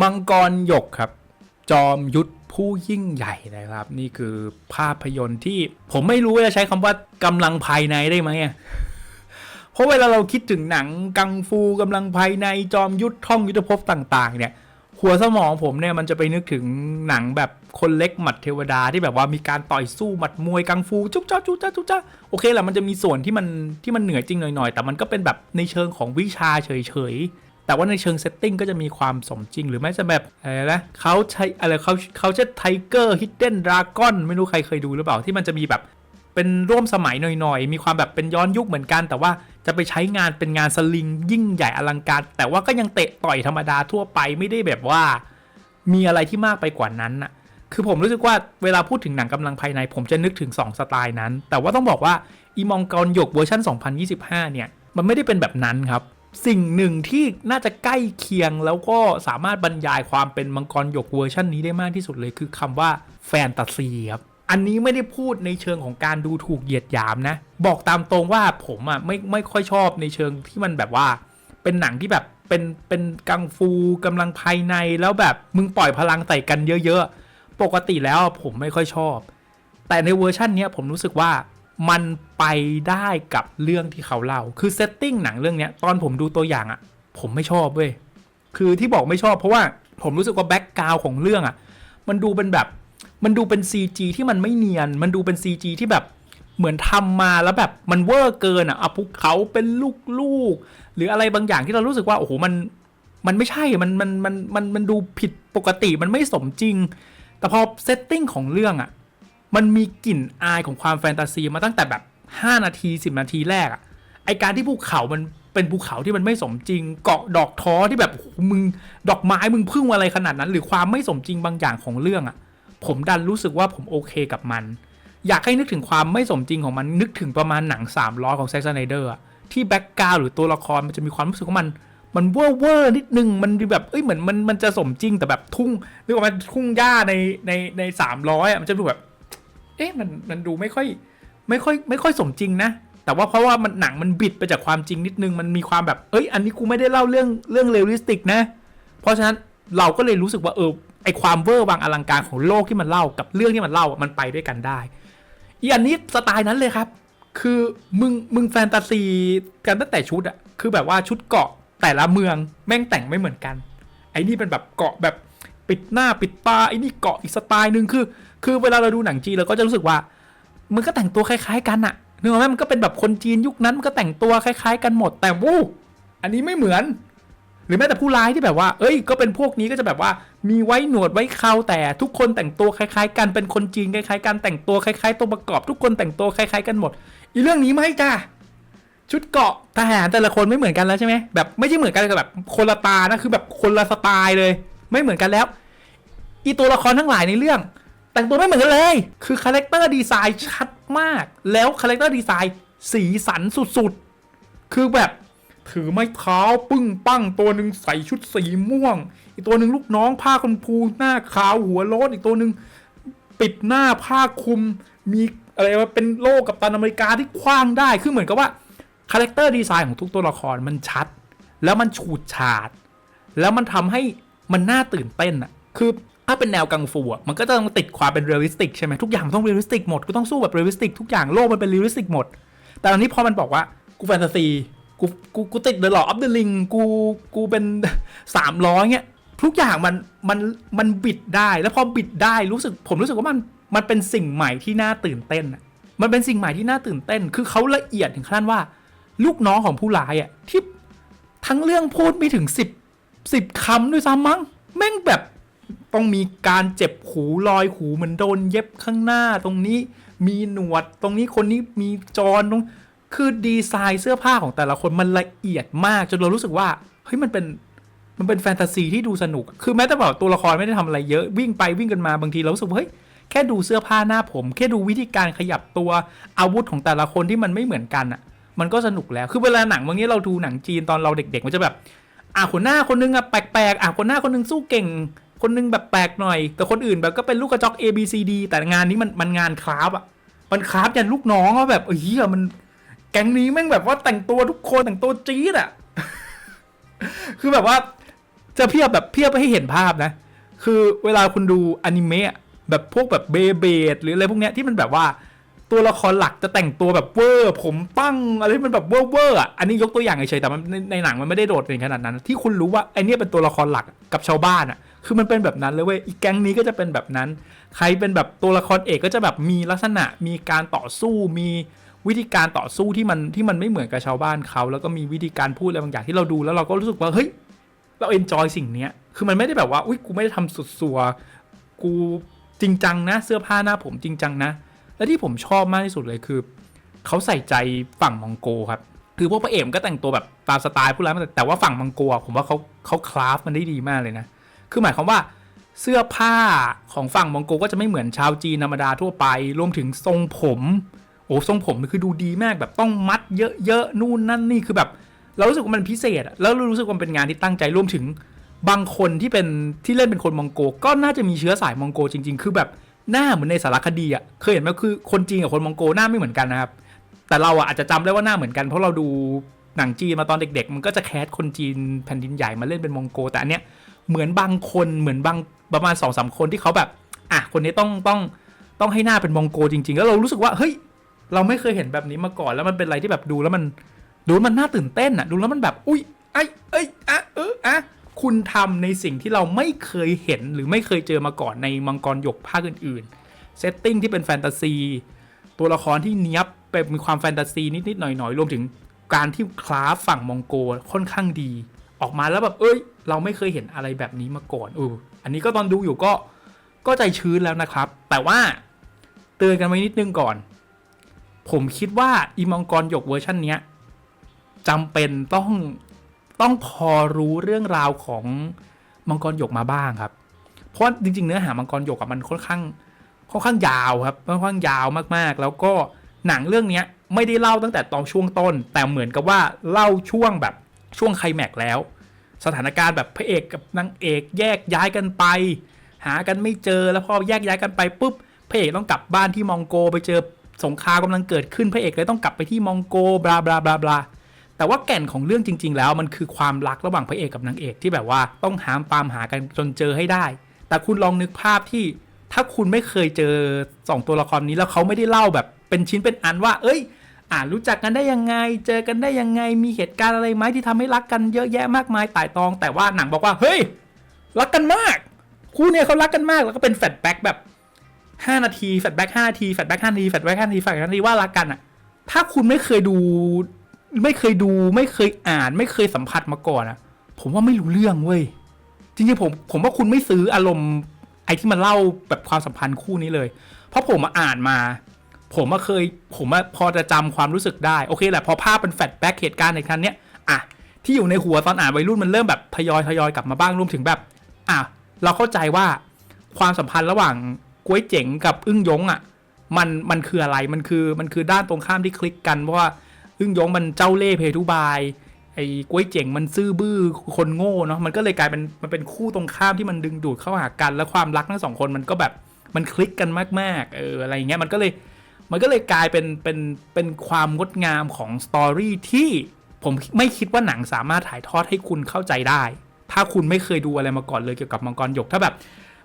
มังกรหยกครับ จอมยุทธผู้ยิ่งใหญ่นะครับ นี่คือภาพยนตร์ที่ผมไม่รู้จะใช้คำว่ากำลังภายในได้ไหมเพราะเวลาเราคิดถึงหนังกังฟูกำลังภายในจอมยุทธท่องยุทธภพต่าง ๆ เนี่ยหัวสมองผมเนี่ยมันจะไปนึกถึงหนังแบบคนเล็กหมัดเทวดาที่แบบว่ามีการต่อยสู้หมัดมวยกังฟูจุ๊บจ้าจุ๊บจ้าจุ๊บจ้าโอเคแหละมันจะมีส่วนที่มันที่มันเหนือจริงหน่อยๆ แต่มันก็เป็นแบบในเชิงของวิชาเฉยๆ แต่ว่าในเชิงเซตติ้งก็จะมีความสมจริง หรือไม่จะแบบอะไรนะเขาใช้อะไรเขาเขาใช้ไทเกอร์ฮิดเด้นดราก้อนไม่รู้ใครเคยดูหรือเปล่าที่มันจะมีแบบเป็นร่วมสมัยหน่อยๆ มีความแบบเป็นย้อนยุคเหมือนกัน แต่ว่าจะไปใช้งานเป็นงานสลิงยิ่งใหญ่อลังการ แต่ว่าก็ยังเตะต่อยธรรมดาทั่วไปไม่ได้แบบว่า มีอะไรที่มากไปกว่านั้นน่ะ คือผมรู้สึกว่าเวลาพูดถึงหนังกำลังภายใน ผมจะนึกถึง 2 สไตล์นั้น แต่ว่าต้องบอกว่าอีมองกรหยกเวอร์ชัน2025 เนี่ย มันไม่ได้เป็นแบบนั้นครับ สิ่งหนึ่งที่น่าจะใกล้เคียงแล้วก็สามารถบรรยายความเป็นมังกรหยกเวอร์ชันนี้ได้มากที่สุดเลยคือคำว่าแฟนตาซีครับอันนี้ไม่ได้พูดในเชิงของการดูถูกเหยียดหยามนะ บอกตามตรงว่าผมอะไม่ไม่ค่อยชอบในเชิงที่มันแบบว่า เป็นหนังที่แบบเป็นเป็นกังฟูกำลังภายในแล้วแบบมึงปล่อยพลังใส่กันเยอะๆ ปกติแล้วผมไม่ค่อยชอบ แต่ในเวอร์ชันเนี้ยผมรู้สึกว่า มันไปได้กับเรื่องที่เขาเล่า คือเซตติ้งหนังเรื่องเนี้ยตอนผมดูตัวอย่างอะ่ะ ผมไม่ชอบเว้ย คือที่บอกไม่ชอบเพราะว่าผมรู้สึกว่าแบ็กกราวของเรื่องอะ่ะ มันดูเป็นแบบ มันดูเป็น CG ที่มันไม่เนียน มันดูเป็น CG ที่แบบเหมือนทำมาแล้วแบบมันเวอร์เกินอะเอาภูเขาเป็นลูกๆ หรืออะไรบางอย่างที่เรารู้สึกว่าโอ้โหมันมันไม่ใช่ มันมันมันมันมันดูผิดปกติมันไม่สมจริง แต่พอเซตติ้งของเรื่องอะ่ะ มันมีกลิ่นอายของความแฟนตาซีมาตั้งแต่แบบ 5 นาที 10 นาทีแรกอะไอการที่ภูเขามันเป็นภูเขาที่มันไม่สมจริง เกาะดอกท้อที่แบบมึงดอกไม้มึงพึ่งอะไรขนาดนั้น หรือความไม่สมจริงบางอย่างของเรื่องอะผมดันรู้สึกว่าผมโอเคกับมัน อยากให้นึกถึงความไม่สมจริงของมันนึกถึงประมาณหนัง3 0 0ของแซ็กซ์ไนเดอร์ที่แบ็กกราวหรือตัวละครมันจะมีความรู้สึกว่ามันมันเวอร์เวอร์นิดนึงมันแบบเอ้ยเหมือนมันมันจะสมจริงแต่แบบทุ่งเรียกว่ามันทุ่งหญ้าในในในสามร้อยอะมันจะดูแบบ เอ๊ะมันมันดูไม่ค่อยไม่ค่อยไม่ค่อยสมจริงนะ แต่ว่าเพราะว่ามันหนังมันบิดไปจากความจริงนิดนึง มันมีความแบบ เอ้ย อันนี้กูไม่ได้เล่าเรื่องเรื่องเรียลลิสติกนะ เพราะฉะนั้นเราก็เลยรู้สึกว่าเออไอความเวอร์บางอลังการของโลกที่มันเล่ากับเรื่องที่มันเล่ามันไปด้วยกันได้ อีอันนี้สไตล์นั้นเลยครับ คือมึงมึงแฟนตาซีกันตั้งแต่ชุดอะคือแบบว่าชุดเกาะแต่ละเมืองแม่งแต่งไม่เหมือนกัน ไอ้นี่เป็นแบบเกาะแบบปิดหน้าปิดตาไอ้นี่เกาะอีกสไตล์หนึ่งคือ คือเวลาเราดูหนังจีนเราก็จะรู้สึกว่ามันก็แต่งตัวคล้าย ๆ กันอะนึกออกไหมมันก็เป็นแบบคนจีนยุคนั้นมันก็แต่งตัวคล้าย ๆ กันหมด แต่วู้อันนี้ไม่เหมือน หรือแม้แต่ผู้ร้ายที่แบบว่า เอ้ย ก็เป็นพวกนี้ก็จะแบบว่า มีไว้หนวดไว้เคราแต่ทุกคนแต่งตัวคล้าย ๆ กันเป็นคนจีนคล้ายๆกันแต่งตัวคล้ายๆตัวประกอบ ทุกคนแต่งตัวคล้าย ๆ กันหมด อีเรื่องนี้ไม่จ้าชุดเกาะทหารแต่ละคนไม่เหมือนกันแล้วใช่ไหมแบบไม่ใช่เหมือนกันแต่แบบคนละตานะคือแบบคนละสไตล์เลย ไม่เหมือนกันแล้ว อีตัวละครทั้งหลายในเรื่อง แต่งตัวไม่เหมือนกันเลย คือคาแรคเตอร์ดีไซน์ชัดมาก แล้วคาแรคเตอร์ดีไซน์สีสันสุดๆ คือแบบถือไม้เท้าปึ้งปั้งตัวหนึ่งใส่ชุดสีม่วง อีกตัวหนึ่งลูกน้องผ้าคนพูหน้าขาวหัวโล้นอีกตัวหนึ่งปิดหน้าผ้าคลุมมีอะไรวะเป็นโล่กับตันอเมริกาที่คว้างได้ คือเหมือนกับว่าคาแรคเตอร์ดีไซน์ของทุกตัวละครมันชัด แล้วมันฉูดฉาด แล้วมันทำให้มันน่าตื่นเต้นอะคือ ถ้าเป็นแนวกังฟูอะมันก็จะต้องติดความเป็นเรียลลิสติกใช่ไหมทุกอย่างมันต้องเรียลลิสติกหมดก็ต้องสู้แบบเรียลลิสติกทุกอย่างโลกมันเป็นเรียลลิสติกหมด แต่ตอนนี้พอมันบอกว่ากูแฟนตาซีกูกูกูติดเดอะหลออฟเดอะลิงกูกูเป็นสามร้อยเงี้ยทุกอย่างมันมันมันบิดได้แล้วพอบิดได้รู้สึกผมรู้สึกว่ามันมันเป็นสิ่งใหม่ที่น่าตื่นเต้นอะมันเป็นสิ่งใหม่ที่น่าตื่นเต้น คือเขาละเอียดถึงขั้นว่า ลูกน้องของผู้ร้ายอะที่ทั้งเรื่องพูดไม่ถึงสิบสิบคำด้วยซ้ำมั้งแม่งแบบ ต้องมีการเจ็บหูรอยหูเหมือนโดนเย็บข้างหน้าตรงนี้มีหนวดตรงนี้คนนี้มีจรตรงคือดีไซน์เสื้อผ้าของแต่ละคนมันละเอียดมาก จนเรารู้สึกว่าเฮ้ยมันเป็นมันเป็นแฟนตาซีที่ดูสนุก คือแม้แต่แบบตัวละครไม่ได้ทำอะไรเยอะวิ่งไปวิ่งกันมาบางทีเรารู้สึกเฮ้ยแค่ดูเสื้อผ้าหน้าผม แค่ดูวิธีการขยับตัวอาวุธของแต่ละคนที่มันไม่เหมือนกันอะ มันก็สนุกแล้วคือเวลาหนังบางทีเราดูหนังจีนตอนเราเด็ก ๆ มันจะแบบอะคนหน้าคนนึงอะแปลกๆอะคนหน้าคนนึงสู้เก่ง คนนึงแบบแปลกหน่อย แต่คนอื่นแบบก็เป็นลูกกระจอก A B C D แต่งานนี้มันมันงานคราฟอะ มันคราฟยันลูกน้องว่าแบบเฮียมันแก๊งนี้แม่งแบบว่าแต่งตัวทุกคนแต่งตัวจี๊ดอะ คือแบบว่าจะเพียบแบบเพียบให้เห็นภาพนะ คือเวลาคุณดูอนิเมะแบบพวกแบบเบเบดหรืออะไรพวกเนี้ยที่มันแบบว่าตัวละครหลักจะแต่งตัวแบบเวอร์ผมตั้งอะไรที่มันแบบเวอร์เวอร์อะอันนี้ยกตัวอย่างเฉยๆแต่มันในในหนังมันไม่ได้โดดเด่นขนาดนั้น ที่คุณรู้ว่าไอเนี้ยเป็นตัวละครหลักกับชาวบ้านอะ คือมันเป็นแบบนั้นเลยเว้ยอีกแก๊งนี้ก็จะเป็นแบบนั้น ใครเป็นแบบตัวละครเอกก็จะแบบมีลักษณะมีการต่อสู้มีวิธีการต่อสู้ที่มันที่มันไม่เหมือนกับชาวบ้านเขา แล้วก็มีวิธีการพูดอะไรบางอย่างที่เราดูแล้วเราก็รู้สึกว่าเฮ้ยเราเอนจอยสิ่งเนี้ยคือมันไม่ได้แบบว่าอุ้ยกูไม่ได้ทำสุดสัวกูจริงจังนะ เสื้อผ้าหน้าผมจริงจังนะ และที่ผมชอบมากที่สุดเลยคือเขาใส่ใจฝั่งมองโกครับคือพวกพระเอกมันก็แต่งตัวแบบตามสไตล์ผู้ร้ายมาแต่ว่าฝั่งมองโกอะผมว่าเขาเขาคราฟมันได้ดีมากเลยนะ คือหมายความว่าเสื้อผ้าของฝั่งมองโกก็จะไม่เหมือนชาวจีนธรรมดาทั่วไป รวมถึงทรงผม โอ้ทรงผมคือดูดีมากแบบต้องมัดเยอะๆนู่นนั่นนี่คือแบบ เรารู้สึกว่ามันพิเศษอะแล้วรู้สึกว่าเป็นงานที่ตั้งใจรวมถึงบางคนที่เป็นที่เล่นเป็นคนมองโกก็น่าจะมีเชื้อสายมองโกจริง ๆ คือแบบหน้าเหมือนในสารคดีอะเคยเห็นไหมคือคนจีนกับคนมองโกหน้าไม่เหมือนกันนะครับ แต่เราอะอาจจะจำได้ว่าหน้าเหมือนกันเพราะเราดูหนังจีนมาตอนเด็ก ๆ มันก็จะแคสคนจีนแผ่นดินใหญ่มาเล่นเป็นมองโก แต่อันเนี้ย เหมือนบางคนเหมือนบางประมาณสองสามคนที่เขาแบบ อะคนนี้ต้องต้องต้องให้หน้าเป็นมองโกจริง ๆ แล้วเรารู้สึกว่าเฮ้ยเราไม่เคยเห็นแบบนี้มาก่อนแล้วมันเป็นอะไรที่แบบดูแล้วมันดูแล้วมันน่าตื่นเต้นอะดูแล้วมันแบบ อุ้ยไอ้เอ้ยอะเอออะคุณทำในสิ่งที่เราไม่เคยเห็นหรือไม่เคยเจอมาก่อนในมังกรหยกภาคอื่นๆเซตติ้งที่เป็นแฟนตาซีตัวละครที่เนี้ยบเป็นมีความแฟนตาซีนิดๆหน่อยๆรวมถึงการที่คลาฟฝั่งมองโกค่อนข้างดี ออกมาแล้วแบบเอ้ย เราไม่เคยเห็นอะไรแบบนี้มาก่อนเอออันนี้ก็ตอนดูอยู่ก็ก็ใจชื้นแล้วนะครับ แต่ว่าเตือนกันไว้นิดนึงก่อน ผมคิดว่าอีมังกรหยกเวอร์ชันเนี้ยจำเป็นต้องต้องพอรู้เรื่องราวของมังกรหยกมาบ้างครับ เพราะจริง ๆ เนื้อหามังกรหยกอะมันค่อนข้างค่อนข้างยาวครับค่อนข้างยาวมากๆ แล้วก็หนังเรื่องเนี้ยไม่ได้เล่าตั้งแต่ตอนช่วงต้น แต่เหมือนกับว่าเล่าช่วงแบบ ช่วงไคลแม็กแล้ว สถานการณ์แบบพระเอกกับนางเอกแยกย้ายกันไป หากันไม่เจอแล้วพอแยกย้ายกันไปปุ๊บพระเอกต้องกลับบ้านที่มองโกไปเจอสงครามกำลังเกิดขึ้นพระเอกเลยต้องกลับไปที่มองโกบลาบลาบลาบลาแต่ว่าแก่นของเรื่องจริง ๆ แล้วมันคือความรักระหว่างพระเอกกับนางเอกที่แบบว่าต้องหามตามหากันจนเจอให้ได้ แต่คุณลองนึกภาพที่ถ้าคุณไม่เคยเจอสองตัวละครนี้แล้วเขาไม่ได้เล่าแบบเป็นชิ้นเป็นอันว่า เอ้ย อ่ารู้จักกันได้ยังไง เจอกันได้ยังไง มีเหตุการณ์อะไรไหมที่ทำให้รักกันเยอะแยะมากมายต่ายตอง แต่ว่าหนังบอกว่า เฮ้ย รักกันมาก คู่เนี่ยเขารักกันมาก แล้วก็เป็นแฟลชแบ็กแบบ 5 นาทีแฟลชแบ็ก5นาทีแฟลชแบ็ก5นาทีแฟลชแบ็ก5นาทีแฟลชแบ็ก5นาทีว่ารักกันอะถ้าคุณไม่เคยดู ไม่เคยดู ไม่เคยอ่าน ไม่เคยสัมผัสมาก่อนอะผมว่าไม่รู้เรื่องเว้ย จริงๆผม ผมว่าคุณไม่ซื้ออารมณ์ไอ้ที่มันเล่าแบบความสัมพันธ์คู่นี้เลย เพราะผมมาอ่านมา ผมมาเคยผมมาพอจะจำความรู้สึกได้ โอเคแหละพอภาพเป็นแฟลชแบ็กเหตุการณ์ในครั้งเนี้ยอะที่อยู่ในหัวตอนอ่านวัยรุ่นมันเริ่มแบบทยอยทยอยกลับมาบ้างรวมถึงแบบอะเราเข้าใจว่าความสัมพันธ์ระหว่างก้วยเจ๋งกับอึ้งยงอะมันมันคืออะไรมันคือมันคือด้านตรงข้ามที่คลิกกันเพราะว่าอึ้งยงมันเจ้าเล่ห์เพทุบายไอ้ก้วยเจ๋งมันซื่อบื้อคนโง่เนาะมันก็เลยกลายเป็นมันเป็นคู่ตรงข้ามที่มันดึงดูดเข้าหากัน แล้วความรักทั้งสองคนมันก็แบบมันคลิกกันมากๆเอออะไรเงี้ยมันก็เลย มันก็เลยกลายเป็นเป็นเป็นความงดงามของสตอรี่ที่ผมไม่คิดว่าหนังสามารถถ่ายทอดให้คุณเข้าใจได้ ถ้าคุณไม่เคยดูอะไรมาก่อนเลยเกี่ยวกับมังกรหยกถ้าแบบ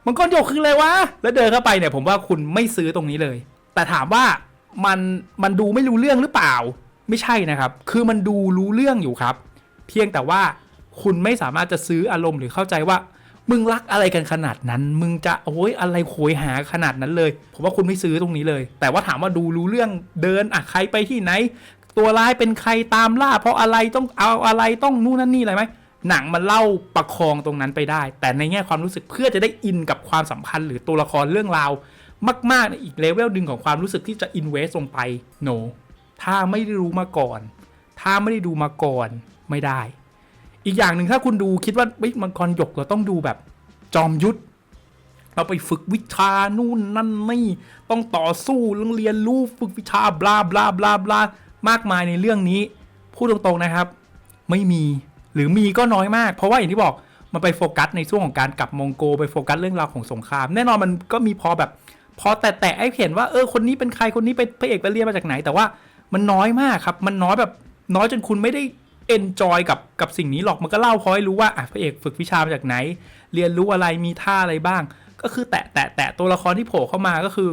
มังกรหยกคืออะไรวะแล้วเดินเข้าไปเนี่ยผมว่าคุณไม่ซื้อตรงนี้เลย แต่ถามว่ามันมันดูไม่รู้เรื่องหรือเปล่า ไม่ใช่นะครับ คือมันดูรู้เรื่องอยู่ครับ เพียงแต่ว่าคุณไม่สามารถจะซื้ออารมณ์หรือเข้าใจว่า มึงรักอะไรกันขนาดนั้น มึงจะโอ้ยอะไรโหยหาขนาดนั้นเลย ผมว่าคุณไม่ซื้อตรงนี้เลย แต่ว่าถามว่าดูรู้เรื่องเดินอะใครไปที่ไหน ตัวร้ายเป็นใครตามล่า เพราะอะไรต้องเอาอะไรต้องนู่นนั่นนี่อะไรไหมหนังมันเล่าประคองตรงนั้นไปได้ แต่ในแง่ความรู้สึกเพื่อจะได้อินกับความสัมพันธ์หรือตัวละครเรื่องราวมากๆในอีกเลเวลหนึ่งของความรู้สึกที่จะอินเวสลงไป no ถ้าไม่ได้รู้มาก่อน ถ้าไม่ได้ดูมาก่อนไม่ได้ อีกอย่างหนึ่งถ้าคุณดูคิดว่าเฮ้ยมังกรหยกเราต้องดูแบบจอมยุทธเราไปฝึกวิชานู่นนั่นนี่ต้องต่อสู้ต้องเรียนรู้ฝึกวิชาบลาบลาบลาบลามากมายในเรื่องนี้ พูดตรงๆนะครับ ไม่มีหรือมีก็น้อยมาก เพราะว่าอย่างที่บอกมันไปโฟกัสในช่วงของการกลับมองโกไปโฟกัสเรื่องราวของสงคราม แน่นอนมันก็มีพอแบบพอแต่แต่ไอ้เห็นว่าเออคนนี้เป็นใครคนนี้เป็นพระเอกไปเรียนมาจากไหน แต่ว่ามันน้อยมากครับ มันน้อยแบบน้อยจนคุณไม่ได้ เอนจอยกับกับสิ่งนี้หรอกมันก็เล่าพอให้รู้ว่าอะพระเอกฝึกวิชามาจากไหน เรียนรู้อะไรมีท่าอะไรบ้าง ก็คือแตะแตะแตะตัวละครที่โผล่เข้ามาก็คือ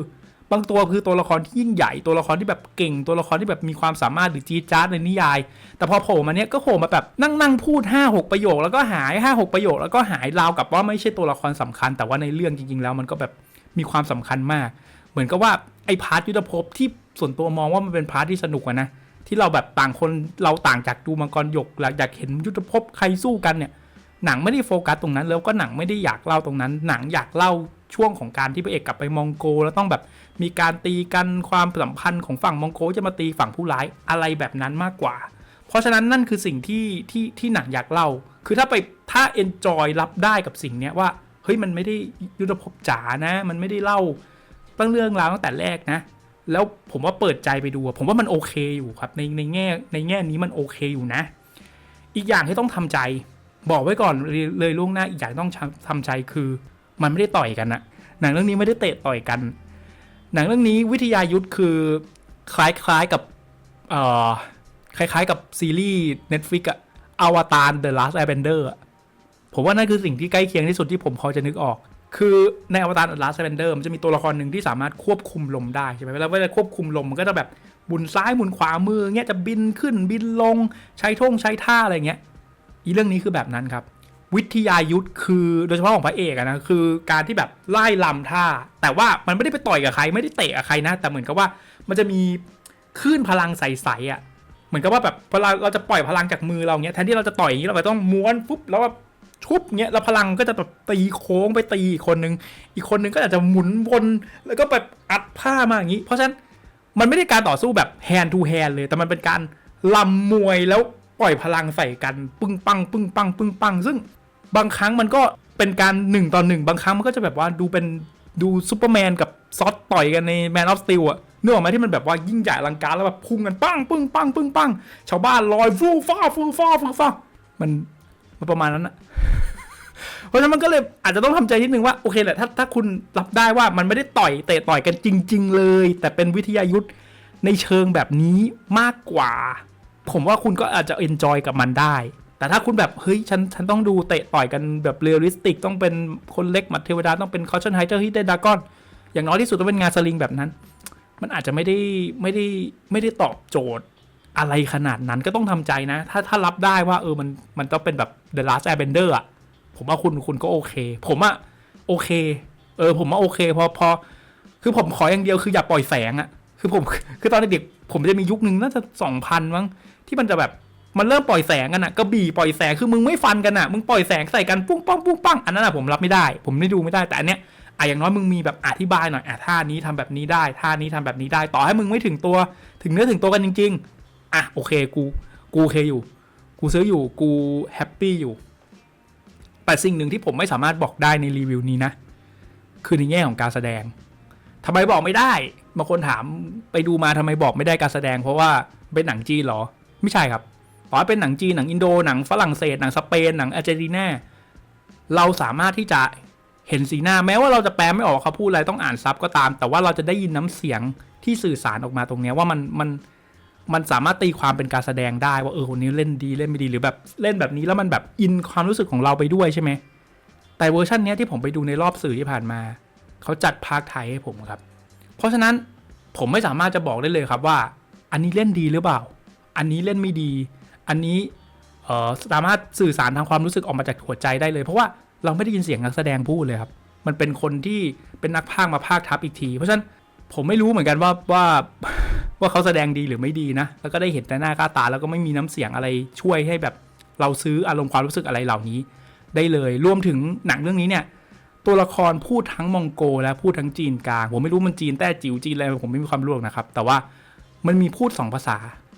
บางตัวคือตัวละครที่ยิ่งใหญ่ตัวละครที่แบบเก่ง ตัวละครที่แบบมีความสามารถหรือจีดจ้าดในนิยาย แต่พอโผล่มาเนี้ยก็โผล่มาแบบนั่งนั่งพูด5้าหประโยค แล้วก็หาย5้าหประโยค แล้วก็หายราวกับว่าไม่ใช่ตัวละครสำคัญ แต่ว่าในเรื่องจริง ๆ แล้วมันก็แบบมีความสำคัญมาก เหมือนกับว่าไอ้พาร์ทยุทธภพที่ส่วนตัวมองว่ามันเป็นพาร์ทที่สนุกอะนะ ที่เราแบบต่างคนเราต่างจากดูมังกรหยกอยากเห็นยุทธภพใครสู้กันเนี่ย หนังไม่ได้โฟกัสตรงนั้น แล้วก็หนังไม่ได้อยากเล่าตรงนั้น หนังอยากเล่าช่วงของการที่พระเอกกลับไปมองโก แล้วต้องแบบมีการตีกันความสัมพันธ์ของฝั่งมองโกจะมาตีฝั่งผู้ร้ายอะไรแบบนั้นมากกว่า เพราะฉะนั้นนั่นคือสิ่งที่ที่ที่หนังอยากเล่า คือถ้าไปถ้าเอนจอยรับได้กับสิ่งเนี้ยว่าเฮ้ยมันไม่ได้ยุทธภพจ๋านะ มันไม่ได้เล่าตั้งเรื่องราวตั้งแต่แรกนะ แล้วผมว่าเปิดใจไปดู ผมว่ามันโอเคอยู่ครับ ในในแง่ในแง่นี้มันโอเคอยู่นะ อีกอย่างที่ต้องทำใจ บอกไว้ก่อนเลยเลยล่วงหน้าอีกอย่างต้องทำใจคือ มันไม่ได้ต่อยกันนะหนังเรื่องนี้ไม่ได้เตะต่อยกัน หนังเรื่องนี้วิทยายุทธคือคล้ายๆกับเอ่อคล้ายๆกับซีรีส์ Netflix อะอวตาร The Last Airbender อะผมว่านั่นคือสิ่งที่ใกล้เคียงที่สุดที่ผมพอจะนึกออก คือในอวตาร The Last Airbender มันจะมีตัวละครหนึ่งที่สามารถควบคุมลมได้ใช่ไหมเวลาเวลาควบคุมลมมันก็จะแบบหมุนซ้ายหมุนขวามือเงี้ยจะบินขึ้นบินลงใช้ท่งใช้ท่าอะไรเงี้ยอีเรื่องนี้คือแบบนั้นครับ วิทยายุทธคือโดยเฉพาะของพระเอกนะคือการที่แบบไล่ลำท่า แต่ว่ามันไม่ได้ไปต่อยกับใครไม่ได้เตะกับใครนะ แต่เหมือนกับว่ามันจะมีคลื่นพลังใสๆอะเหมือนกับว่าแบบพอเราเราจะปล่อยพลังจากมือเราเงี้ยแทนที่เราจะต่อยอย่างนี้เราไปต้องม้วนปุ๊บแล้วแบบ ชุบเงี้ยแล้วพลังก็จะแบบตีโค้งไปตีอีกคนนึง อีกคนนึงก็อาจจะหมุนวนแล้วก็แบบอัดผ้ามาอย่างนี้ เพราะฉะนั้นมันไม่ได้การต่อสู้แบบ hand to hand เลย แต่มันเป็นการลำมวยแล้วปล่อยพลังใส่กันปึ้งปังปึ้งปังปึ้งปัง ซึ่งบางครั้งมันก็เป็นการหนึ่งต่อหนึ่งบางครั้งมันก็จะแบบว่าดูเป็นดูซูเปอร์แมนกับซอสต่อยกันใน Man of Steel อะเนึกอออกไหมที่มันแบบว่ายิ่งใหญ่อลังการแล้วแบบพุ่งกันปังปึ้งปังปึ้งปังชาวบ้านลอยฟูฟ้าฟูฟ้าฟูฟ้ามันมันประมาณนั้นอะ เพราะฉะนั้นมันก็เลยอาจจะต้องทำใจนิดนึงว่าโอเคแหละถ้าถ้าคุณรับได้ว่ามันไม่ได้ต่อยเตะต่อยกันจริง ๆ เลย แต่เป็นวิทยายุทธในเชิงแบบนี้มากกว่า ผมว่าคุณก็อาจจะเอนจอยกับมันได้ แต่ถ้าคุณแบบเฮ้ยฉันฉันต้องดูเตะต่อยกันแบบเรียลลิสติก ต้องเป็นคนเล็กหมัดเทวดาต้องเป็นคอชเชนไฮเจอร์ที่ได้ดากอนอย่างน้อยที่สุดต้องเป็นงานสลิงแบบนั้น มันอาจจะไม่ได้ไม่ได้ไม่ได้ตอบโจทย์อะไรขนาดนั้นก็ต้องทำใจนะ ถ้าถ้ารับได้ว่าเออมันมันต้องเป็นแบบ The Last Airbender อะ ผมว่าคุณคุณก็โอเค ผมอะโอเค เออ ผมว่าโอเคพอพอคือผมขออย่างเดียวคืออย่าปล่อยแสงอะคือผมคือตอนเด็กผมจะมียุคนึงน่าจะสองพันมั้งที่มันจะแบบมันเริ่มปล่อยแสงกันอะกระบี่ปล่อยแสงคือมึงไม่ฟันกันอะมึงปล่อยแสงใส่กันปุ้งปังปุ้งปังอันนั้นอะผมรับไม่ได้ ผมไม่ดูไม่ได้แต่อันเนี้ยอะอย่างน้อยมึงมีแบบอธิบายหน่อยอะท่านี้ทำแบบนี้ได้ท่านี้ทำแบบนี้ได้ ต่อให้มึงไม่ถึงตัว ถึงเนื้อถึงตัวกันจริง ๆ อะโอเคกู กูโอเคอยู่ กูซื้ออยู่กูแฮปปี้อยู่ แต่สิ่งหนึ่งที่ผมไม่สามารถบอกได้ในรีวิวนี้นะ คือในแง่ของการแสดงทำไมบอกไม่ได้บางคนถามไปดูมาทำไมบอกไม่ได้การแสดง เพราะว่าเป็นหนังจีนเหรอ ไม่ใช่ครับต่อให้เป็นหนังจีนหนังอินโดหนังฝรั่งเศสหนังสเปนหนังอาร์เจนตินาเราสามารถที่จะเห็นสีหน้าแม้ว่าเราจะแปลไม่ออกเขาพูดอะไรต้องอ่านซับก็ตาม แต่ว่าเราจะได้ยินน้ำเสียงที่สื่อสารออกมาตรงนี้ว่ามันมัน มันสามารถตีความเป็นการแสดงได้ว่าเออคนนี้เล่นดีเล่นไม่ดีหรือแบบเล่นแบบนี้แล้วมันแบบอินความรู้สึกของเราไปด้วยใช่ไหมแต่เวอร์ชันนี้ที่ผมไปดูในรอบสื่อที่ผ่านมา เขาจัดพากย์ไทยให้ผมครับ เพราะฉะนั้นผมไม่สามารถจะบอกได้เลยครับว่า อันนี้เล่นดีหรือเปล่า อันนี้เล่นไม่ดี อันนี้เออสามารถสื่อสารทางความรู้สึกออกมาจากหัวใจได้เลย เพราะว่าเราไม่ได้ยินเสียงนักแสดงพูดเลยครับมันเป็นคนที่เป็นนักพากมาพากทับอีกที เพราะฉะนั้น ผมไม่รู้เหมือนกันว่าว่าว่าเขาแสดงดีหรือไม่ดีนะ แล้วก็ได้เห็นแต่หน้าค่าตาแล้วก็ไม่มีน้ำเสียงอะไรช่วยให้แบบเราซื้ออารมณ์ความรู้สึกอะไรเหล่านี้ ได้เลย รวมถึงหนังเรื่องนี้เนี่ย ตัวละครพูดทั้งมองโกและพูดทั้งจีนกลาง ผมไม่รู้มันจีนแต้จิ๋วจีนอะไรผมไม่มีความรู้นะครับ แต่ว่ามันมีพูด 2 ภาษา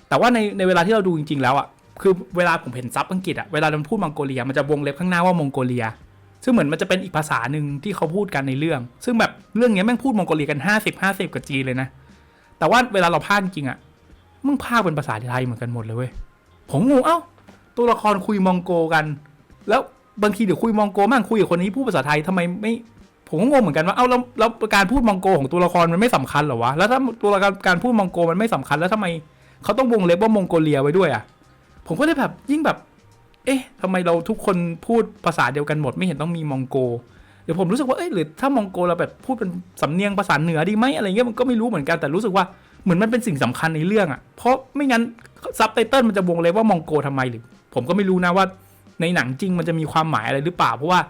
แต่ว่าในในเวลาที่เราดูจริง ๆ แล้วอะคือเวลาผมเห็นซับอังกฤษอะเวลามันพูดมองโกเลีย มันจะวงเล็บข้างหน้าว่ามองโกเลีย ซึ่งเหมือนมันจะเป็นอีกภาษาหนึ่งที่เขาพูดกันในเรื่อง ซึ่งแบบเรื่องเนี้ยแม่งพูดมองโกเลียกัน 50 50 กับจีนเลยนะ แต่ว่าเวลาเราพากจริงอะมึงพากเป็นภาษาไทยเหมือนกันหมดเลยเว้ย ผมงงเอ้า ตัวละครคุยมองโกกัน แล้วบางทีเดี๋ยวคุยมองโกมั่งคุยกับคนนี้พูดภาษาไทยทำไมไม่ ผมก็งงเหมือนกันว่า เอ้าแล้วแล้วการพูดมองโกของตัวละครมันไม่สำคัญเหรอวะ แล้วถ้าตัวละครการพูดมองโกมันไม่สำคัญแล้วทำไมเขาต้องวงเล็บว่ามองโกเลียไว้ด้วยอะผมก็เลยแบบยิ่งแบบ เอ๊ะทำไมเราทุกคนพูดภาษาเดียวกันหมด ไม่เห็นต้องมีมองโกเดี๋ยวผมรู้สึกว่าเอ้ยหรือถ้ามองโกเราแบบพูดเป็นสำเนียงภาษาเหนือดีไหมอะไรเงี้ยมันก็ไม่รู้เหมือนกันแต่รู้สึกว่าเหมือนมันเป็นสิ่งสำคัญในเรื่องอะ่ะ เพราะไม่งั้นซับไตเติลมันจะวงเลยว่ามองโกทำไมหรือ ผมก็ไม่รู้นะว่าในหนังจริงมันจะมีความหมายอะไรหรือเปล่า เพราะว่า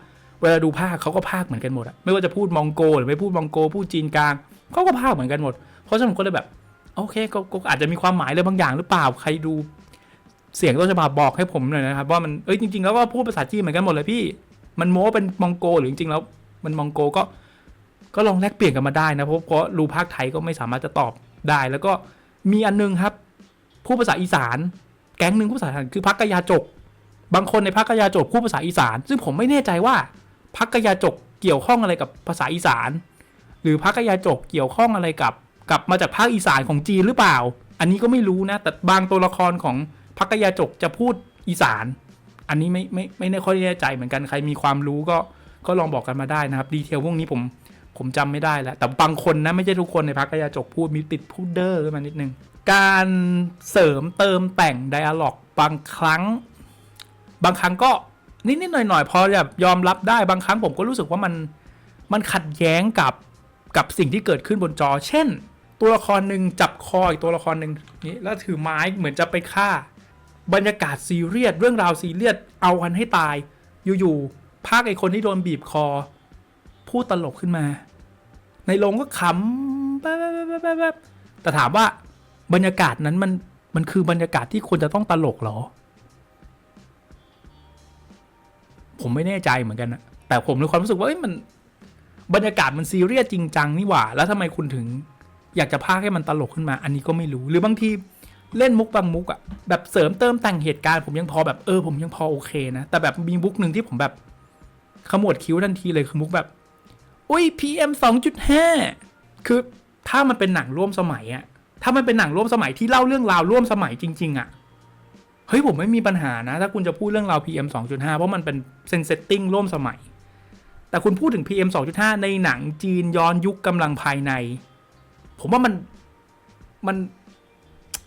เวลาดูภาคเขาก็ภาคเหมือนกันหมดอะไม่ว่าจะพูดมองโกหรือไม่พูดมองโกพูดจีนกลางเขาก็ภาคเหมือนกันหมด เพราะฉะนั้นผมก็เลยแบบโอเคก็อาจจะมีความหมายอะไรบางอย่างหรือเปล่าใครดู เสียงต้นฉบับบอกให้ผมหน่อยนะครับว่ามันเอ้ยจริง ๆ แล้วก็พูดภาษาจีนเหมือนกันหมดเลยพี่ มันโม้เป็นมองโกหรือจริงๆแล้ว มันมองโกก็ ก็ลองแลกเปลี่ยนกันมาได้นะเพราะเพราะรู้ภาคไทยก็ไม่สามารถจะตอบได้ แล้วก็มีอันนึงครับพูดภาษาอีสาน แก๊งหนึ่งพูดภาษาอีสานคือพักกะยาจก บางคนในพักกะยาจกพูดภาษาอีสาน ซึ่งผมไม่แน่ใจว่าพักกะยาจกเกี่ยวข้องอะไรกับภาษาอีสาน หรือพักกะยาจกเกี่ยวข้องอะไรกับกับมาจากภาคอีสานของจีนหรือเปล่า อันนี้ก็ไม่รู้นะแต่บางตัวละครของ พักกยาจกจะพูดอีสาน อันนี้ไม่ไม่ไม่ไม่ค่อยแน่ใจเหมือนกันใครมีความรู้ก็ก็ลองบอกกันมาได้นะครับ ดีเทลพวกนี้ผมผมจำไม่ได้แล้ว แต่บางคนนะไม่ใช่ทุกคนในพักกยาจกพูดมีติดพูดเดอร์ขึ้นมานิดนึง การเสริมเติมแต่งไดอะล็อกบางครั้ง บางครั้งก็นิดๆหน่อยๆพอแบบยอมรับได้บางครั้งผมก็รู้สึกว่ามันมันขัดแย้งกับกับสิ่งที่เกิดขึ้นบนจอ เช่น ตัวละครหนึ่งจับคออีกตัวละครหนึ่งนี่แล้วถือไม้เหมือนจะไปฆ่า บรรยากาศซีเรียสเรื่องราวซีเรียสเอากันให้ตาย อยู่ๆภาคไอคนที่โดนบีบคอ พูดตลกขึ้นมา ในโรงก็ขำแป๊บๆๆๆแต่ถามว่าบรรยากาศนั้นมันมันคือบรรยากาศที่ควรจะต้องตลกเหรอ ผมไม่แน่ใจเหมือนกันนะแต่ผมมีความรู้สึกว่ามัน บรรยากาศมันซีเรียสจริงจังนี่หว่า แล้วทำไมคุณถึง อยากจะพากให้มันตลกขึ้นมา อันนี้ก็ไม่รู้ หรือบางที เล่นมุกบางมุกอะแบบเสริมเติมแต่งเหตุการณ์ผมยังพอแบบเออผมยังพอโอเคนะ แต่แบบมีมุกหนึ่งที่ผมแบบขมวดคิ้วทันทีเลยคือมุกแบบ อุ้ย PM 2.5 คือถ้ามันเป็นหนังร่วมสมัยอะถ้ามันเป็นหนังร่วมสมัยที่เล่าเรื่องราวร่วมสมัยจริง ๆอะเฮ้ยผมไม่มีปัญหานะ ถ้าคุณจะพูดเรื่องราว PM 2.5 เพราะมันเป็นเซนเซตติ้งร่วมสมัย แต่คุณพูดถึง PM 2.5 ในหนังจีนย้อนยุคกำลังภายใน ผมว่ามันมัน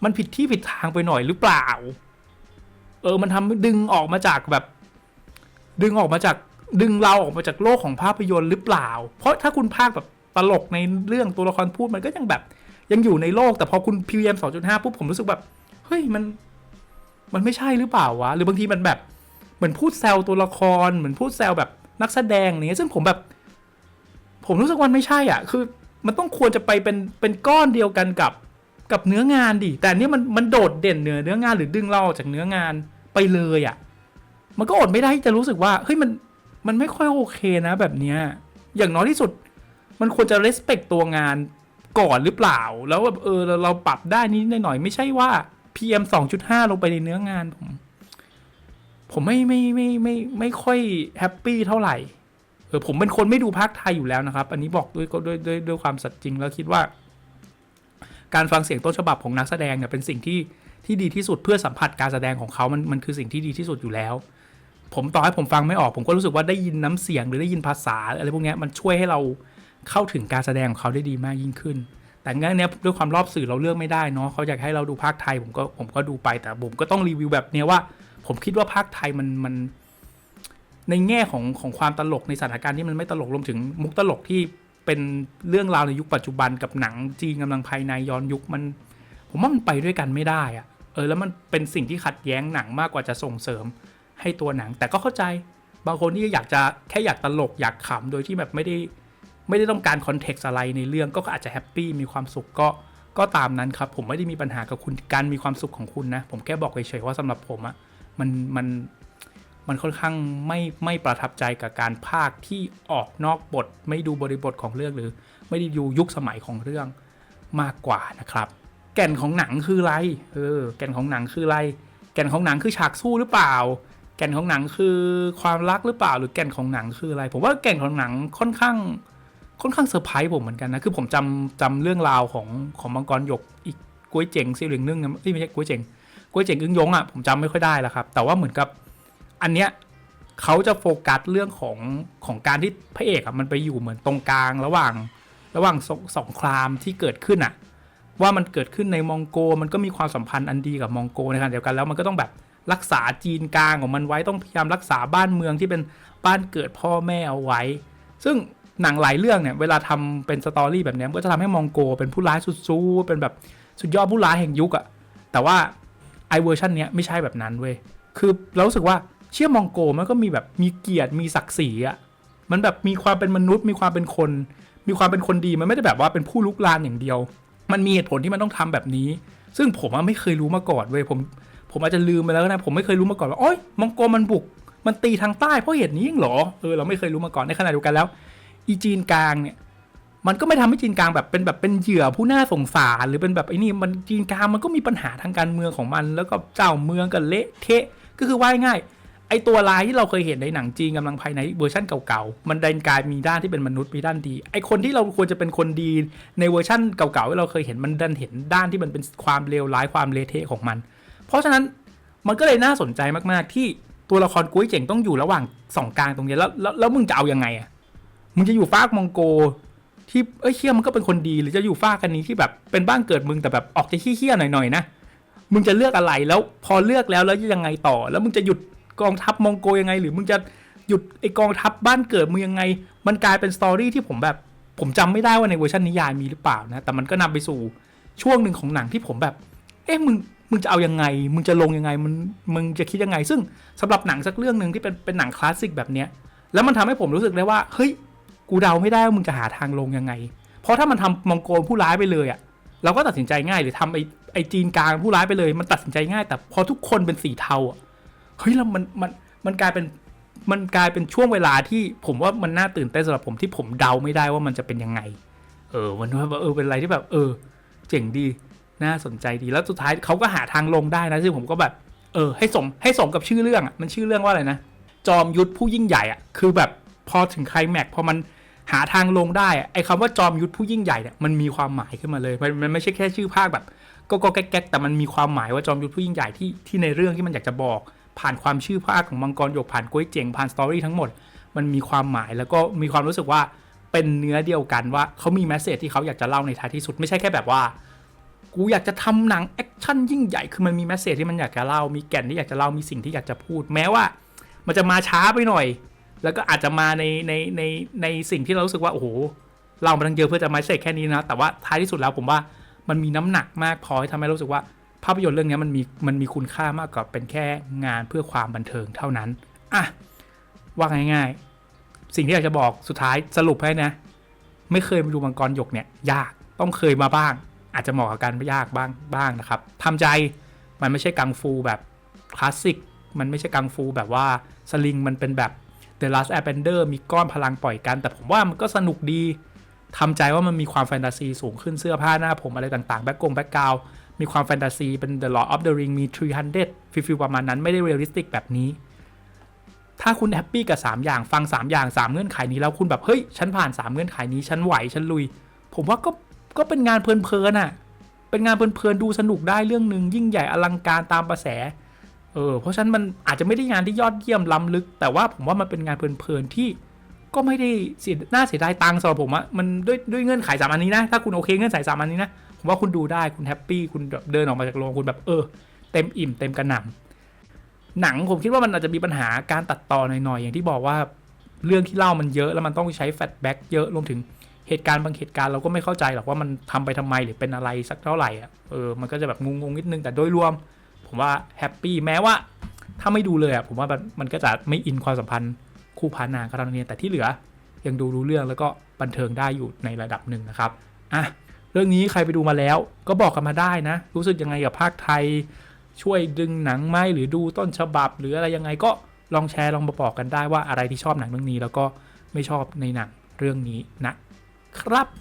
มันผิดที่ผิดทางไปหน่อยหรือเปล่า เออ มันทำดึงออกมาจากแบบ ดึงออกมาจากดึงเราออกมาจากโลกของภาพยนตร์หรือเปล่า เพราะถ้าคุณพากแบบตลกในเรื่องตัวละครพูดมันก็ยังแบบ ยังอยู่ในโลกแต่พอคุณ PM 2.5ปุ๊บผมรู้สึกแบบ เฮ้ยมัน มันไม่ใช่หรือเปล่าวะ หรือบางทีมันแบบ เหมือนพูดแซวตัวละคร เหมือนพูดแซวแบบนักแสดงเงี้ยซึ่งผมแบบ ผมรู้สึกว่ามันไม่ใช่อะ คือ มันต้องควรจะไปเป็นเป็นก้อนเดียวกันกับ กับเนื้องานดิแต่อันนี้มันมันโดดเด่นเหนือเนื้องานหรือดึงเราออกจากเนื้องานไปเลยอะ มันก็อดไม่ได้ที่จะรู้สึกว่าเฮ้ยมันมันไม่ค่อยโอเคนะ แบบเนี้ยอย่างน้อยที่สุด มันควรจะ respect ตัวงานก่อนหรือเปล่า แล้วแบบเออเราเราปรับได้นิดหน่อยไม่ใช่ว่า PM 2.5 ลงไปในเนื้องานผม ผมไม่ไม่ไม่ไม่ไม่ค่อยแฮปปี้เท่าไหร่เออผมเป็นคนไม่ดูภาคไทยอยู่แล้วนะครับ อันนี้บอกด้วยด้วยด้วยด้วยความสัตย์จริงแล้วคิดว่า การฟังเสียงต้นฉบับของนักแสดงเนี่ยเป็นสิ่งที่ที่ดีที่สุดเพื่อสัมผัสการแสดงของเขามันมันคือสิ่งที่ดีที่สุดอยู่แล้ว ผมต่อให้ผมฟังไม่ออก ผมก็รู้สึกว่าได้ยินน้ำเสียงหรือได้ยินภาษาอะไรพวกนี้มันช่วยให้เราเข้าถึงการแสดงของเขาได้ดีมากยิ่งขึ้น แต่งั้นเนี้ยด้วยความรอบสื่อเราเลือกไม่ได้เนาะเขาอยากให้เราดูภาคไทยผมก็ผมก็ดูไปแต่ผมก็ต้องรีวิวแบบเนี้ยว่า ผมคิดว่าภาคไทยมันมันในแง่ของของความตลกในสถานการณ์ที่มันไม่ตลกรวมถึงมุกตลกที่ เป็นเรื่องราวในยุคปัจจุบันกับหนังจีนกำลังภายในย้อนยุคมัน ผมว่ามันไปด้วยกันไม่ได้อะเออแล้วมันเป็นสิ่งที่ขัดแย้งหนังมากกว่าจะส่งเสริมให้ตัวหนัง แต่ก็เข้าใจบางคนที่อยากจะแค่อยากตลกอยากขำโดยที่แบบไม่ได้ไม่ได้ต้องการคอนเท็กซ์อะไรในเรื่องก็อาจจะแฮปปี้มีความสุขก็ก็ตามนั้นครับผมไม่ได้มีปัญหากับคุณการมีความสุขของคุณนะ ผมแค่บอกเฉยๆว่าสำหรับผมอะมันมัน มันค่อนข้างไม่ไม่ประทับใจกับการพากย์ที่ออกนอกบท ไม่ดูบริบทของเรื่องหรือ ไม่ได้ดูยุคสมัยของเรื่องมากกว่านะครับ แก่นของหนังคืออะไรเออแก่นของหนังคืออะไร แก่นของหนังคือฉากสู้หรือเปล่า แก่นของหนังคือความรักหรือเปล่า หรือแก่นของหนังคืออะไร ผมว่าแก่นของหนังค่อนข้างค่อนข้างเซอร์ไพรส์ผมเหมือนกันนะคือผมจำจำเรื่องราวของของมังกรหยกอีกกุ้ยเจ๋งซิหลิงนึ่งนะเอ้ยไม่ใช่กุ้ยเจ๋งกุ้ยเจ๋งอึ้งยงอะผมจำไม่ค่อยได้แล้วครับแต่ว่าเหมือนกับ อันเนี้ยเขาจะโฟกัสเรื่องของของการที่พระเอกอะมันไปอยู่เหมือนตรงกลางระหว่างระหว่างสงสงครามที่เกิดขึ้นอะว่ามันเกิดขึ้นในมองโก มันก็มีความสัมพันธ์อันดีกับมองโกในขณะเดียวกันแล้วมันก็ต้องแบบรักษาจีนกลางของมันไว้ต้องพยายามรักษาบ้านเมืองที่เป็นบ้านเกิดพ่อแม่เอาไว้ ซึ่งหนังหลายเรื่องเนี่ยเวลาทำเป็นสตอรี่แบบนี้นก็จะทำให้มองโก เป็นผู้ร้ายสุดๆเป็นแบบสุดยอดผู้ร้ายแห่งยุคอะแต่ว่าไอเวอร์ชันเนี้ยไม่ใช่แบบนั้นเว้ยคือเรารู้สึกว่า เชื่อมองโกมันก็มีแบบมีเกียรติมีศักดิ์ศรีอะมันแบบมีความเป็นมนุษย์ มีความเป็นคน มีความเป็นคนดีมันไม่ได้แบบว่าเป็นผู้ลุกลานอย่างเดียว มันมีเหตุผลที่มันต้องทำแบบนี้ ซึ่งผมไม่เคยรู้มาก่อนเว้ยผมผมอาจจะลืมไปแล้วนะผมไม่เคยรู้มาก่อนว่าโอ้ยมองโกมันบุก มันตีทางใต้เพราะเหตุนี้เองเหรอเออเราไม่เคยรู้มาก่อนในขณะเดียวกันแล้ว อีจีนกลางเนี่ยมันก็ไม่ทำให้จีนกลางแบบเป็นแบบเป็นเหยื่อผู้น่าสงสารหรือเป็นแบบไอ้นี่มันจีนกลางมันก็มีปัญหาทางการเมืองของมัน แล้วก็เจ้าเมืองกันเละเทะก็คือว่าง่าย ไอตัวลายที่เราเคยเห็นในหนังจีนกำลังภายในเวอร์ชันเก่าๆ มันดันกลายมีด้านที่เป็นมนุษย์มีด้านดี ไอคนที่เราควรจะเป็นคนดีในเวอร์ชันเก่าๆที่เราเคยเห็นมันดันเห็นด้านที่มันเป็นความเลวร้ายความเละเทะของมัน เพราะฉะนั้นมันก็เลยน่าสนใจมากๆ ที่ตัวละครกุ้ยเจ๋งต้องอยู่ระหว่างสองกลางตรงนี้แล้วแล้วแล้วมึงจะเอายังไงอะมึงจะอยู่ฟากมองโก ที่เอ้ยเชี่ยมันก็เป็นคนดีหรือจะอยู่ฝ้ากกันนี้ที่แบบเป็นบ้านเกิดมึงแต่แบบออกจะขี้เคี้ยหน่อยๆนะมึงจะเลือกอะไรแล้วพอเลือกแล้วแล้วยังไงต่อ แล้วมึงจะหยุด กองทัพมองโกยังไง หรือมึงจะหยุดไอกองทัพบ้านเกิดมึงยังไง มันกลายเป็นสตอรี่ที่ผมแบบผมจำไม่ได้ว่าในเวอร์ชันนิยายมีหรือเปล่านะ แต่มันก็นำไปสู่ช่วงหนึ่งของหนังที่ผมแบบ เอ๊ะมึงมึงจะเอายังไง มึงจะลงยังไง มึงมึงจะคิดยังไง ซึ่งสำหรับหนังสักเรื่องหนึ่งที่เป็นเป็นหนังคลาสสิกแบบเนี้ย แล้วมันทำให้ผมรู้สึกได้ว่า เฮ้ย กูเดาไม่ได้ว่ามึงจะหาทางลงยังไง เพราะถ้ามันทำมองโกลผู้ร้ายไปเลยอะ่ะ เราก็ตัดสินใจง่าย หรือทำไอไอจีนกลางผู้ร้ายไปเลย มันตัดสินใจง่าย แต่พอทุกคนเป็นสีเทาอะ เฮ้ยแล้วมันมันมันกลายเป็นมันกลายเป็นช่วงเวลาที่ผมว่ามันน่าตื่นเต้นสำหรับผมที่ผมเดาไม่ได้ว่ามันจะเป็นยังไง เออมันว่าเออเป็นอะไรที่แบบ เออ เจ๋งดีน่าสนใจดีแล้วสุดท้ายเขาก็หาทางลงได้นะซึ่งผมก็แบบ เออ ให้สมให้สมกับชื่อเรื่องอะมันชื่อเรื่องว่าอะไรนะจอมยุทธผู้ยิ่งใหญ่อะคือแบบพอถึงไคลแม็กซ์พอมันหาทางลงได้อะไอ้คำว่าจอมยุทธผู้ยิ่งใหญ่เนี่ยมันมีความหมายขึ้นมาเลย มันมันไม่ใช่แค่ชื่อภาคแบบก็ก็แก๊กแต่มันมีความหมายว่าจอมยุทธผู้ยิ่งใหญ่ที่ที่ในเรื่องที่มันอยากจะบอก ผ่านความชื่อภาคของมังกรหยกผ่านก้วยเจ๋งผ่านสตอรี่ทั้งหมด มันมีความหมายแล้วก็มีความรู้สึกว่าเป็นเนื้อเดียวกันว่าเขามีแมสเซจที่เขาอยากจะเล่าในท้ายที่สุดไม่ใช่แค่แบบว่า กูอยากจะทำหนังแอคชั่นยิ่งใหญ่คือมันมีแมสเซจที่มันอยากจะเล่ามีแก่นที่อยากจะเล่ามีสิ่งที่อยากจะพูด แม้ว่า มันจะมาช้าไปหน่อย แล้วก็อาจจะมาในในในในสิ่งที่เรารู้สึกว่าโอ้โหเรามาตั้งเยอะเพื่อจะมาเสร็จแค่นี้นะ แต่ว่าท้ายที่สุดแล้วผมว่ามันมีน้ำหนักมากพอที่ทำให้รู้สึกว่า ภาพยนตร์เรื่องนี้มันมีมันมีคุณค่ามากกว่าเป็นแค่งานเพื่อความบันเทิงเท่านั้นอะว่าง่ายๆ สิ่งที่อยากจะบอกสุดท้ายสรุปให้นะ ไม่เคยมาดูมังกรหยกเนี่ยยากต้องเคยมาบ้าง อาจจะเหมาะกับการยากบ้างบ้างนะครับทำใจมันไม่ใช่กังฟูแบบคลาสสิกมันไม่ใช่กังฟูแบบว่าสลิงมันเป็นแบบ The Last Airbender มีก้อนพลังปล่อยกัน แต่ผมว่ามันก็สนุกดีทำใจว่ามันมีความแฟนตาซีสูงขึ้นเสื้อผ้าหน้าผมอะไรต่างๆ แบ็กกงแบ็กกราว มีความแฟนตาซีเป็น The Lord of the Ring มี 300ฟิลฟิลประมาณนั้นไม่ได้เรียลลิสติกแบบนี้ ถ้าคุณแฮปปี้กับ 3 อย่างฟัง 3 อย่าง 3 เงื่อนไขนี้แล้วคุณแบบเฮ้ยฉันผ่าน 3 เงื่อนไขนี้ฉันไหวฉันลุย ผมว่าก็ก็เป็นงานเพลินๆน่ะเป็นงานเพลินๆดูสนุกได้เรื่องหนึ่งยิ่งใหญ่อลังการตามกระแสเออเพราะฉะนั้นมันอาจจะไม่ได้งานที่ยอดเยี่ยมล้ำลึก แต่ว่าผมว่ามันเป็นงานเพลินๆที่ก็ไม่ได้เสียน่าเสียดายตังค์สำหรับผมอะมันด้วยด้วยเงื่อนไขสามอันนี้นะ ถ้าคุณโอเคเงื่อนไขสามอันนี้นะ ผมว่าคุณดูได้คุณแฮปปี้คุณแบบเดินออกมาจากโรงคุณแบบเออ เต็มอิ่มเต็มกระหน่ำหนังผมคิดว่ามันอาจจะมีปัญหาการตัดต่อหน่อยๆอย่างที่บอกว่าเรื่องที่เล่ามันเยอะแล้วมันต้องใช้แฟลชแบ็กเยอะรวมถึงเหตุการณ์บางเหตุการณ์เราก็ไม่เข้าใจหรอกว่ามันทำไปทำไมหรือเป็นอะไรสักเท่าไหร่อะเออมันก็จะแบบงงๆนิดนึงแต่โดยรวม ผมว่าแฮปปี้แม้ว่า ถ้าไม่ดูเลยอะผมว่ามันก็จะไม่อินความสัมพันธ์คู่พานางก็เท่านั้แต่ที่เหลือยังดูรู้เรื่องแล้วก็บันเทิงได้อยู่ในระดับหนึ่งนะครับอะ รื่องนี้ใครไปดูมาแล้ว ก็บอกกันมาได้นะ รู้สึกยังไงกับภาคไทย ช่วยดึงหนังไหมหรือดูต้นฉบับ หรืออะไรยังไงก็ลองแชร์ลองมาบอกกันได้ว่าอะไรที่ชอบหนังเรื่องนี้ แล้วก็ไม่ชอบในหนังเรื่องนี้นะครับ